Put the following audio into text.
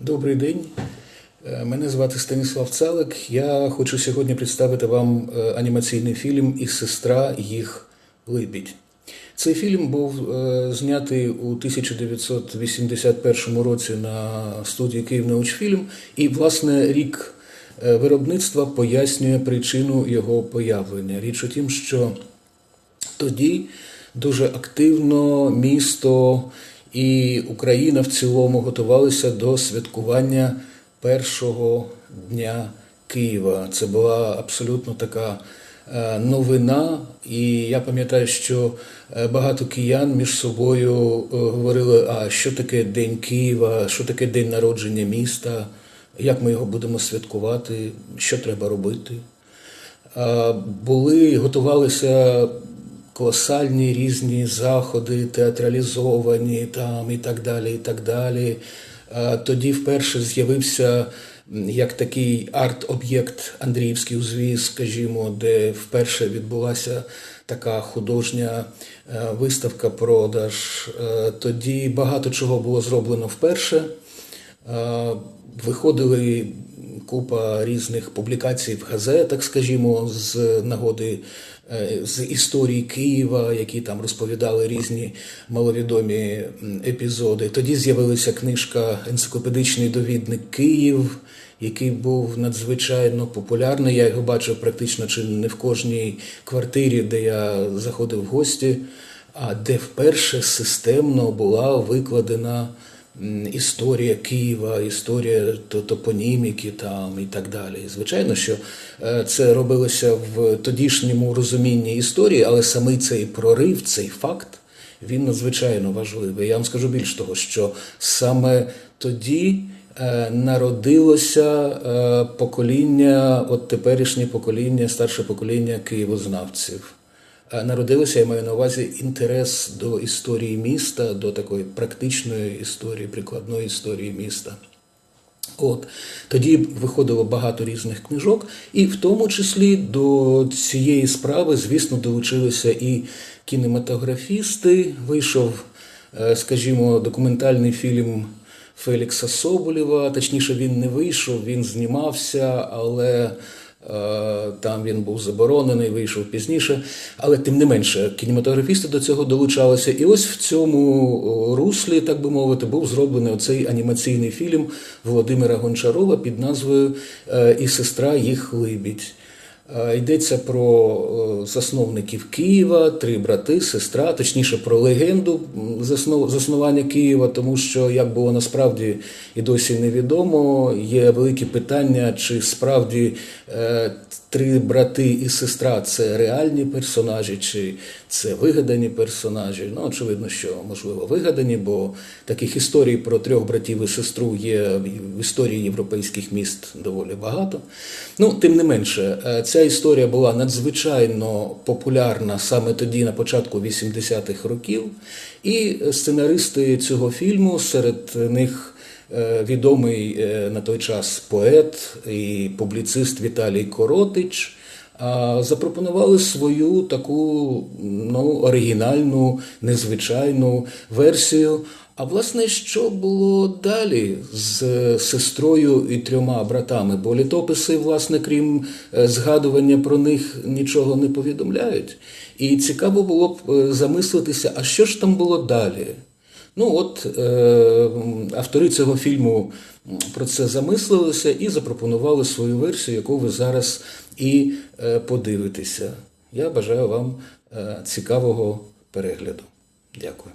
Добрий день. Е, Мене звати Станіслав Цалик. Я хочу сьогодні представити вам е, анімаційний фільм і сестра їх Либідь. Цей фільм був е, знятий у 1981 році на студії Київнаучфільм, і, власне, рік виробництва пояснює причину його появлення. Річ у тім, що тоді дуже активно місто і Україна в цілому готувалися до святкування першого дня Києва. Це була абсолютно така е, новина, і я пам'ятаю, що е, багато киян між собою е, говорили: а що таке День Києва, що таке день народження міста, як ми його будемо святкувати, що треба робити. Були, готувалися колосальні різні заходи, театралізовані там і так далі. і так далі. Тоді вперше з'явився як такий арт-об'єкт Андріївський узвіз, скажімо, де вперше відбулася така художня е, виставка, продаж. Е, Тоді багато чого було зроблено вперше. Е, Виходили купа різних публікацій в газетах, скажімо, з нагоди е, з історії Києва, які там розповідали різні маловідомі епізоди. Тоді з'явилася книжка Енциклопедичний довідник Київ, який був надзвичайно популярний. Я його бачив практично чи не в кожній квартирі, де я заходив в гості, а де вперше системно була викладена історія Києва, історія то- топоніміки там і так далі. Звичайно, що е, це робилося в тодішньому розумінні історії, але самий цей прорив, цей факт, він надзвичайно важливий. Я вам скажу більш того, що саме тоді е, народилося е, покоління, от теперішнє покоління, старше покоління києвознавців. Е, Народилося, я маю на увазі інтерес до історії міста, до такої практичної історії, прикладної історії міста. От тоді виходило багато різних книжок, і в тому числі до цієї справи, звісно, долучилися і кінематографісти. Вийшов, е, скажімо, документальний фільм Фелікса Соболєва. Точніше, він не вийшов, він знімався, але Там він був заборонений, вийшов пізніше. Але тим не менше, кінематографісти до цього долучалися. І ось в цьому руслі, так би мовити, був зроблений оцей анімаційний фільм Володимира Гончарова під назвою е, І сестра їх либідь. Е, Йдеться про е, засновників Києва, три брати, сестра, точніше про легенду заснування Києва, тому що як було насправді і досі невідомо, є великі питання, чи справді е, три брати і сестра це реальні персонажі, чи це вигадані персонажі. Ну, очевидно, що можливо вигадані, бо таких історій про трьох братів і сестру є в історії європейських міст доволі багато. Ну, тим не менше, е, ця історія була надзвичайно популярна саме тоді, на початку 80-х років. І сценаристи цього фільму серед них. е, Відомий е, на той час поет і публіцист Віталій Коротич запропонували свою таку ну, оригінальну, незвичайну версію. А власне, що було далі з сестрою і трьома братами? Бо літописи, власне, крім е, згадування про них, нічого не повідомляють. І цікаво було б е, замислитися, а що ж там було далі? Ну от е, автори цього фільму про це замислилися і запропонували свою версію, яку ви зараз і е, подивитеся. Я бажаю вам е, цікавого перегляду. Дякую.